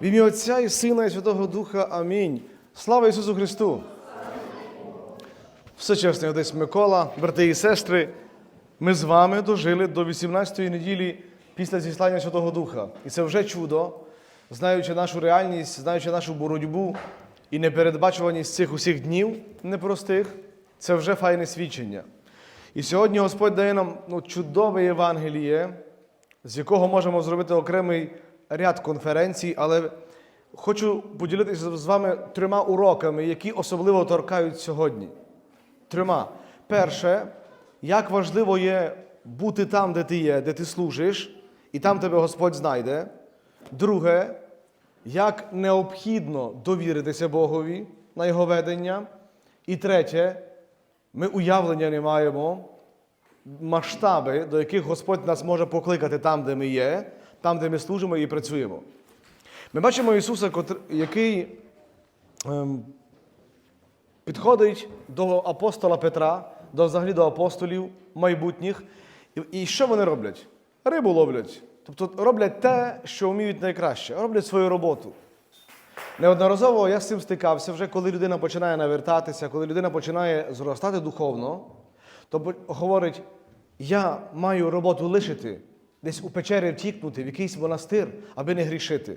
В ім'я Отця і Сина і Святого Духа. Амінь. Слава Ісусу Христу! Всечесний Отець Микола, брати і сестри, ми з вами дожили до 18-ї неділі після зіслання Святого Духа. І це вже чудо, знаючи нашу реальність, знаючи нашу боротьбу і непередбачуваність цих усіх днів непростих, це вже файне свідчення. І сьогодні Господь дає нам ну, чудове Євангеліє, з якого можемо зробити окремий ряд конференцій, але хочу поділитися з вами трьома уроками, які особливо торкають сьогодні. Трьома. Перше, як важливо є бути там, де ти є, де ти служиш, і там тебе Господь знайде. Друге, як необхідно довіритися Богові на Його ведення. І третє, ми уявлення не маємо масштаби, до яких Господь нас може покликати там, де ми є, там, де ми служимо і працюємо. Ми бачимо Ісуса, який ем, підходить до апостола Петра, до взагалі до апостолів майбутніх. І, що вони роблять? Рибу ловлять. Тобто роблять те, що вміють найкраще, роблять свою роботу. Неодноразово я з цим стикався вже, коли людина починає навертатися, коли людина починає зростати духовно, то говорить: я маю роботу лишити, десь у печері втікнути, в якийсь монастир, аби не грішити.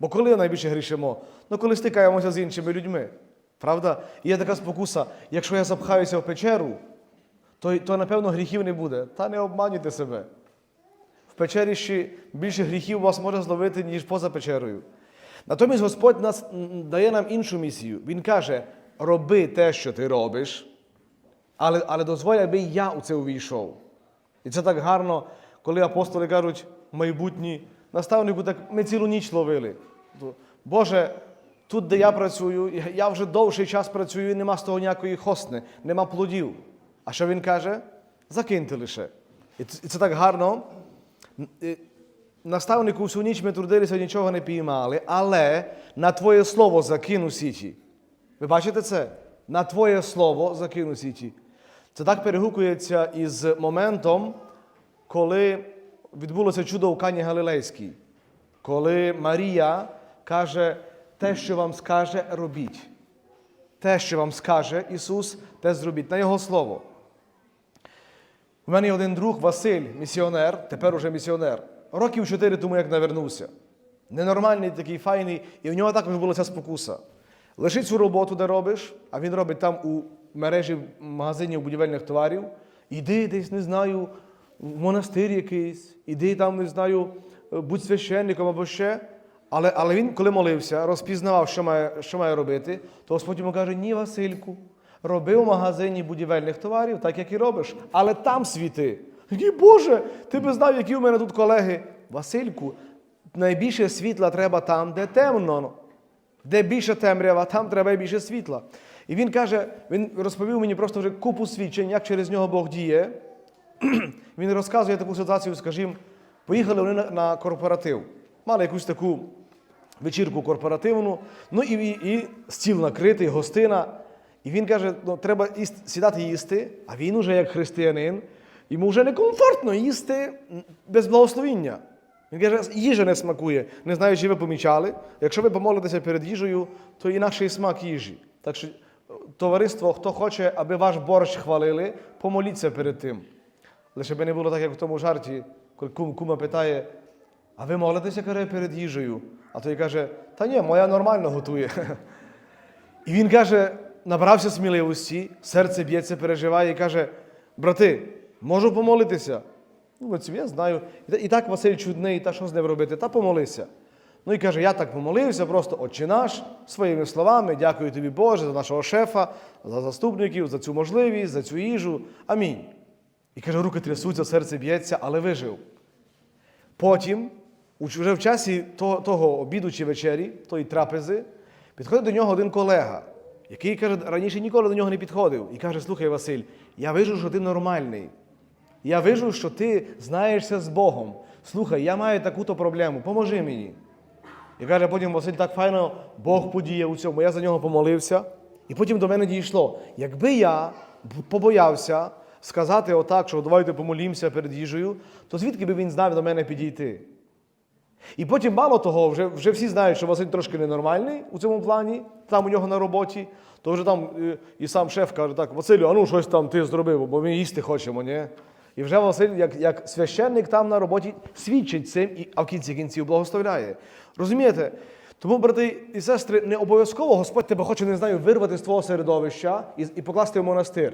Бо коли найбільше грішимо? Ну, коли стикаємося з іншими людьми. Правда? І є така спокуса, якщо я запхаюся в печеру, то, то напевно гріхів не буде. Та не обманюйте себе. В печері ще більше гріхів вас може зловити, ніж поза печерою. Натомість Господь нас дає нам іншу місію. Він каже: роби те, що ти робиш, але, але дозволь, аби я у це увійшов. І це так гарно, коли апостоли кажуть, майбутні наставнику, так ми цілу ніч ловили. Боже, тут, де я працюю, я- вже довший час працюю, і нема з того ніякої хосни, нема плодів. А що він каже? Закиньте лише. І це, так гарно. Наставнику всю ніч ми трудилися, нічого не піймали, але на Твоє слово закину сіті. Ви бачите це? На Твоє слово закину сіті. Це так перегукується із моментом, коли відбулося чудо у Кані Галилейській, коли Марія каже, те, що вам скаже, робіть. Те, що вам скаже Ісус, те зробіть на Його Слово. У мене є один друг Василь, місіонер, тепер уже місіонер. Років чотири тому як навернувся. Ненормальний, такий файний, і в нього також була ця спокуса. Лиши цю роботу, де робиш, а він робить там у мережі магазинів будівельних товарів. Іди десь, не знаю, в монастир якийсь, іди там, не знаю, будь священником або ще. Але, але він, коли молився, розпізнавав, що має, що має робити, то Господь йому каже: ні, Васильку, роби в магазині будівельних товарів, так як і робиш, але там світи. Ні, Боже, ти би знав, які у мене тут колеги. Васильку, найбільше світла треба там, де темно. Де більше темрява, там треба більше світла. І він каже, він розповів мені просто вже купу свідчень, як через нього Бог діє. Він розказує таку ситуацію, скажімо, поїхали вони на, корпоратив. Мали якусь таку вечірку корпоративну, ну і, і, і стіл накритий, гостина. І він каже, ну, треба їсти, сідати їсти, а він уже як християнин, йому вже некомфортно їсти без благословіння. Він каже, їжа не смакує. Не знаю, чи ви помічали. Якщо ви помолитеся перед їжею, то інакший смак їжі. Так що, е, товариство, хто хоче, аби ваш борщ хвалили, помоліться перед тим. Лише би не було так, як в тому жарті, коли кум, кума питає, а ви молитеся каже, перед їжею? А той каже, та ні, моя нормально готує. І він каже, набрався сміливості, серце б'ється, переживає і каже: брати, можу помолитися? Ну, отців, я знаю. І так Василь чудний, та що з ним робити? Та помолився. Ну і каже, я так помолився, просто отче наш, своїми словами, дякую тобі, Боже, за нашого шефа, за заступників, за цю можливість, за цю їжу. Амінь. І каже, руки трясуться, серце б'ється, але вижив. Потім, вже в часі того, того обіду чи вечері, тої трапези, підходить до нього один колега, який каже, раніше ніколи до нього не підходив. І каже: Слухай, Василь, я вижу, що ти нормальний. Я вижу, що ти знаєшся з Богом. Слухай, я маю таку-то проблему, поможи мені. І каже, потім Василь так файно, Бог подіяв у цьому. Я за нього помолився. І потім до мене дійшло, якби я побоявся сказати отак, що давайте помолімося перед їжею, то звідки би він знав до мене підійти? І потім, мало того, вже, вже всі знають, що Василь трошки ненормальний у цьому плані, там у нього на роботі, то вже там е, і сам шеф каже, так, Василю, а ну щось там ти зробив, бо ми їсти хочемо, ні? І вже Василь, як, як священник там на роботі, свідчить цим, і, а в кінці кінців благословляє. Розумієте? Тому, брати і сестри, не обов'язково Господь тебе хоче, не знаю, вирвати з твого середовища і, і покласти в монастир.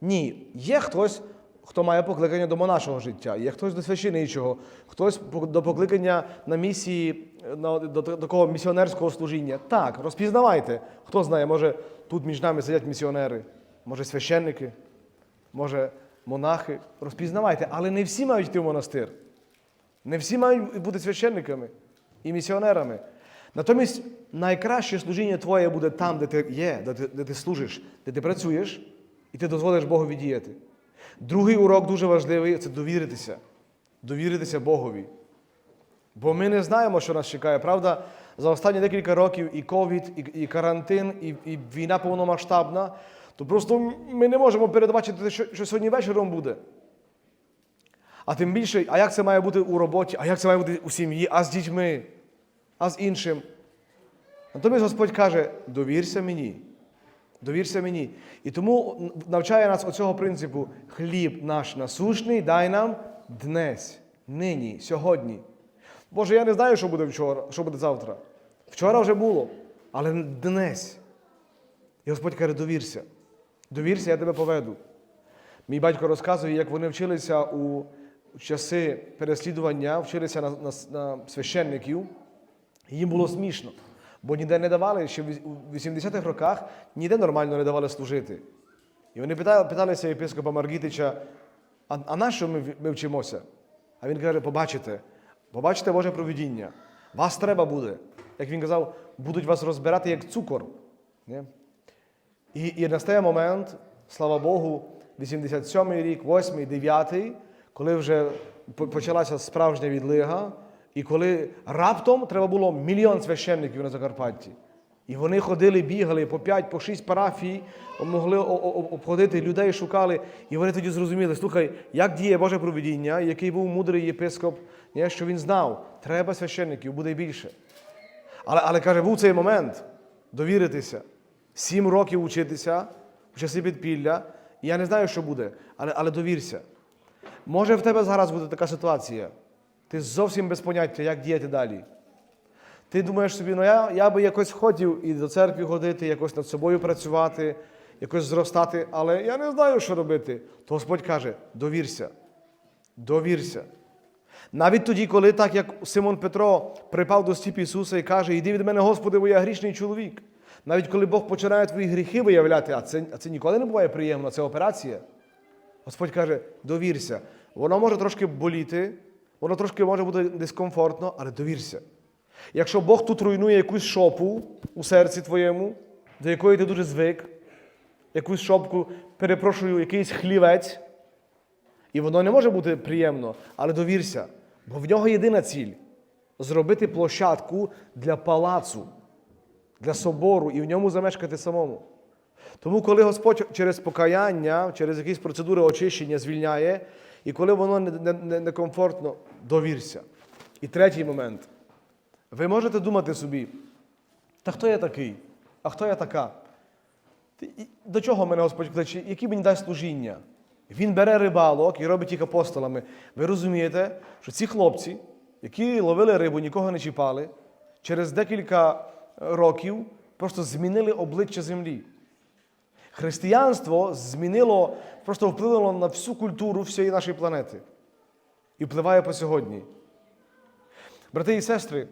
Ні, є хтось, хто має покликання до монашого життя, є хтось до священичого, хтось до покликання на місії, на, до та- такого місіонерського служіння. Так, розпізнавайте. Хто знає, може тут між нами сидять місіонери, може священники, може монахи. Розпізнавайте, але не всі мають йти в монастир. Не всі мають бути священниками і місіонерами. Натомість найкраще служіння твоє буде там, де ти є, де ти, де ти служиш, де ти працюєш, і ти дозволиш Богу діяти. Другий урок дуже важливий це довіритися. Довіритися Богові. Бо ми не знаємо, що нас чекає. Правда, за останні декілька років і ковід, і, і карантин, і, і війна повномасштабна, то просто ми не можемо передбачити, що, що сьогодні вечором буде. А тим більше, а як це має бути у роботі, а як це має бути у сім'ї, а з дітьми, а з іншим. Натомість Господь каже: довірся мені. Довірся мені. І тому навчає нас оцього принципу: хліб наш насущний, дай нам днесь, нині, сьогодні. Боже, я не знаю, що буде вчора, що буде завтра. Вчора вже було, але днесь. І Господь каже, довірся. Довірся, я тебе поведу. Мій батько розказує, як вони вчилися у часи переслідування, вчилися на, на, на священників. Їм було смішно, бо ніде не давали, ще в 80-х роках ніде нормально не давали служити. І вони питали, питалися єпископа Маргітича, а, а на що ми, ми вчимося? А він каже, побачите, побачите Боже провідіння. Вас треба буде. Як він казав, будуть вас розбирати як цукор. І, і настає момент, слава Богу, 87-й рік, 8-й, 9-й, коли вже почалася справжня відлига, і коли раптом треба було мільйон священників на Закарпатті. І вони ходили, бігали по 5, по 6 парафій, могли обходити, людей шукали. І вони тоді зрозуміли, слухай, як діє Боже провидіння, який був мудрий єпископ, що він знав, треба священників, буде більше. Але, але каже, був цей момент довіритися, сім років учитися в часи підпілля. Я не знаю, що буде, але, але довірся. Може в тебе зараз буде така ситуація. Ти зовсім без поняття, як діяти далі. Ти думаєш собі, ну я, я би якось хотів і до церкви ходити, якось над собою працювати, якось зростати, але я не знаю, що робити. То Господь каже: довірся. Довірся. Навіть тоді, коли так як Симон Петро припав до стіп Ісуса і каже, іди від мене, Господи, бо я грішний чоловік. Навіть коли Бог починає твої гріхи виявляти, а це, а це ніколи не буває приємно, це операція. Господь каже, довірся. Воно може трошки боліти, воно трошки може бути дискомфортно, але довірся. Якщо Бог тут руйнує якусь шопу у серці твоєму, до якої ти дуже звик, якусь шопку, перепрошую, якийсь хлівець, і воно не може бути приємно, але довірся, бо в нього єдина ціль зробити площадку для палацу, для собору і в ньому замешкати самому. Тому, коли Господь через покаяння, через якісь процедури очищення звільняє, і коли воно некомфортно, не, не, довірся. І третій момент. Ви можете думати собі, та хто я такий? А хто я така? До чого мене Господь кличе? Які мені дасть служіння? Він бере рибалок і робить їх апостолами. Ви розумієте, що ці хлопці, які ловили рибу, нікого не чіпали, через декілька років просто змінили обличчя землі. Християнство змінило, просто вплинуло на всю культуру всієї нашої планети і впливає по сьогодні. Брати і сестри,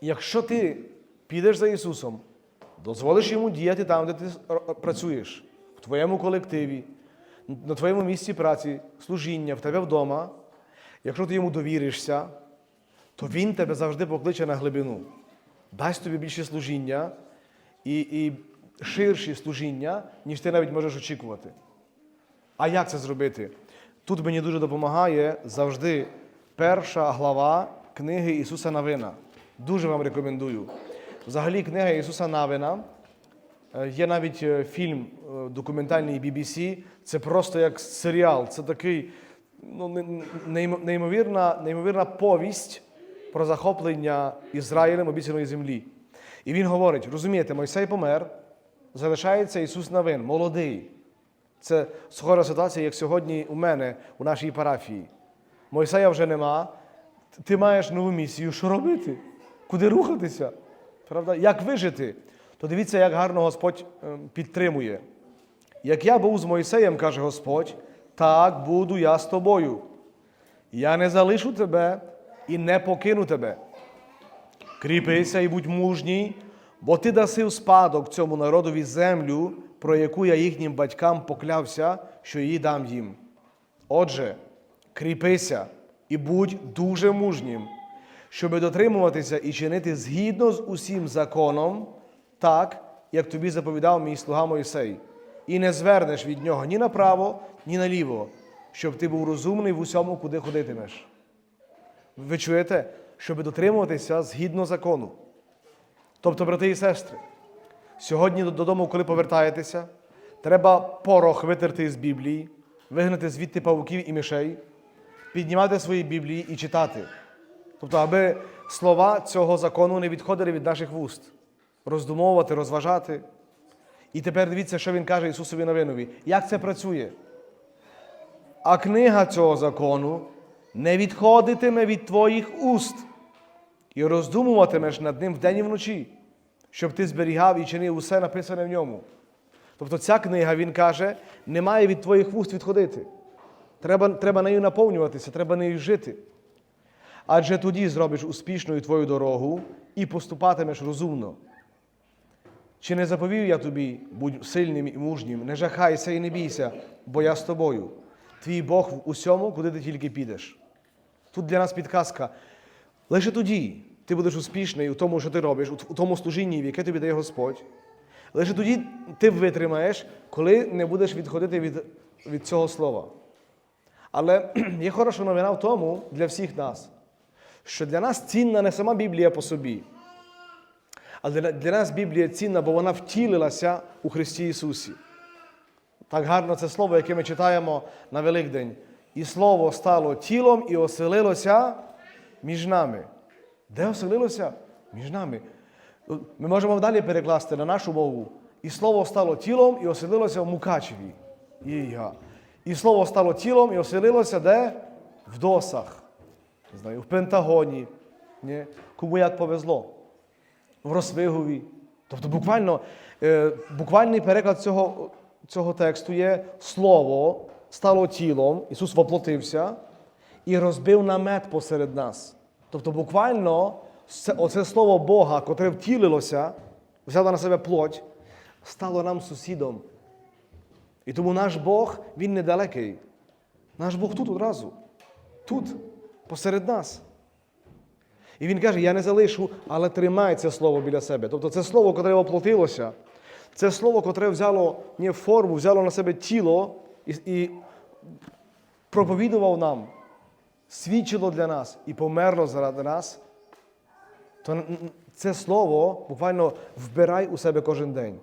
якщо ти підеш за Ісусом, дозволиш йому діяти там, де ти працюєш, в твоєму колективі, на твоєму місці праці, служіння, в тебе вдома, якщо ти йому довіришся, то Він тебе завжди покличе на глибину, дасть тобі більше служіння і, і ширші служіння, ніж ти навіть можеш очікувати. А як це зробити? Тут мені дуже допомагає завжди перша глава книги Ісуса Навина. Дуже вам рекомендую. Взагалі, книга Ісуса Навина. е, Є навіть е, фільм е, документальний BBC. Це просто як серіал. Це такий ну, неймовірна, неймовірна повість про захоплення Ізраїлем обіцяної землі. І він говорить: розумієте, Мойсей помер, залишається Ісус Навин, молодий. Це схожа ситуація, як сьогодні у мене у нашій парафії. Мойсея вже нема. Ти маєш нову місію. Що робити? Куди рухатися? Правда? Як вижити? То дивіться, як гарно Господь ем, підтримує. Як я був з Мойсеєм, каже Господь, так буду я з тобою. Я не залишу тебе і не покину тебе. Кріпися і будь мужній, бо ти даси в спадок цьому народові землю, про яку я їхнім батькам поклявся, що її дам їм. Отже, кріпися і будь дуже мужнім, щоби дотримуватися і чинити згідно з усім законом, так, як тобі заповідав мій слуга Мойсей, і не звернеш від нього ні направо, ні наліво, щоб ти був розумний в усьому, куди ходитимеш. Ви чуєте, щоб дотримуватися згідно закону. Тобто, брати і сестри, сьогодні додому, коли повертаєтеся, треба порох витерти з Біблії, вигнати звідти павуків і мишей, піднімати свої Біблії і читати. Тобто, аби слова цього закону не відходили від наших вуст, роздумовувати, розважати. І тепер дивіться, що він каже Ісусові Новинові. Як це працює? А книга цього закону не відходитиме від твоїх уст і роздумуватимеш над ним вдень і вночі, щоб ти зберігав і чинив усе написане в ньому. Тобто ця книга, він каже, не має від твоїх вуст відходити. Треба, треба нею наповнюватися, треба нею жити. Адже тоді зробиш успішною твою дорогу і поступатимеш розумно. Чи не заповів я тобі, будь сильним і мужнім, не жахайся і не бійся, бо я з тобою. Твій Бог в усьому, куди ти тільки підеш. Тут для нас підказка. Лише тоді ти будеш успішний у тому, що ти робиш, у тому служінні, в яке тобі дає Господь. Лише тоді ти витримаєш, коли не будеш відходити від, від цього слова. Але є хороша новина в тому для всіх нас, що для нас цінна не сама Біблія по собі. Але для- для нас Біблія цінна, бо вона втілилася у Христі Ісусі. Так гарно це слово, яке ми читаємо на Великдень. І слово стало тілом і оселилося між нами. Де оселилося? Між нами. Ми можемо далі перекласти на нашу мову. І слово стало тілом і оселилося в Мукачеві. Є-я. І слово стало тілом і оселилося де? В досах. Не знаю, в Пентагоні. Ні? Кому як повезло в Росвигові. Тобто буквально, е, буквальний переклад цього, цього тексту є Слово стало тілом, Ісус воплотився і розбив намет посеред нас. Тобто, буквально це, оце слово Бога, котре втілилося, взяло на себе плоть, стало нам сусідом. І тому наш Бог, Він недалекий. Наш Бог тут одразу. Тут, посеред нас. І він каже: Я не залишу, але тримай це слово біля себе. Тобто це слово, котре оплотилося, це слово, котре взяло не форму, взяло на себе тіло і, і проповідував нам, свідчило для нас і померло заради нас. То це слово буквально вбирай у себе кожен день.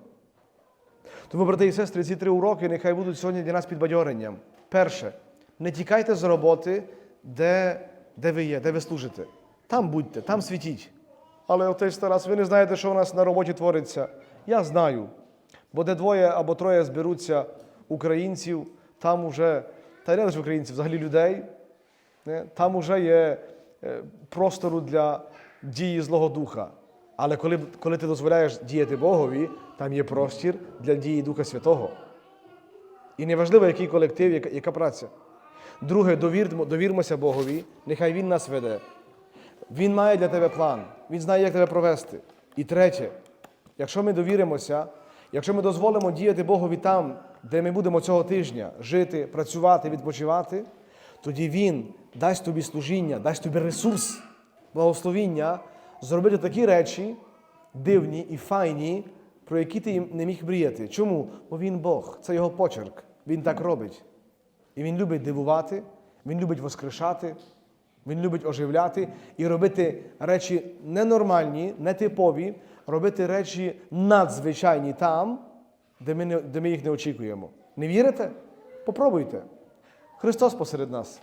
Тому, брати і сестри, ці три уроки нехай будуть сьогодні для нас підбадьоренням. Перше, не тікайте з роботи, де, де ви є, де ви служите. Там будьте, там світіть. Але отець Тарас, ви не знаєте, що у нас на роботі твориться. Я знаю. Бо де двоє або троє зберуться українців, там уже, та не лише українців, взагалі людей, там уже є е, простору для дії Злого Духа. Але коли, коли ти дозволяєш діяти Богові, там є простір для дії Духа Святого. І неважливо, який колектив, яка, яка праця. Друге, довірмо, довірмося Богові, нехай Він нас веде. Він має для тебе план, він знає, як тебе провести. І третє, якщо ми довіримося, якщо ми дозволимо діяти Богові там, де ми будемо цього тижня жити, працювати, відпочивати, тоді Він дасть тобі служіння, дасть тобі ресурс, благословіння, зробити такі речі дивні і файні, про які ти не міг мріяти. Чому? Бо він Бог, це його почерк. Він так робить. І він любить дивувати, він любить воскрешати, він любить оживляти і робити речі ненормальні, нетипові, робити речі надзвичайні там, де ми, не, де ми їх не очікуємо. Не вірите? Попробуйте. Христос посеред нас.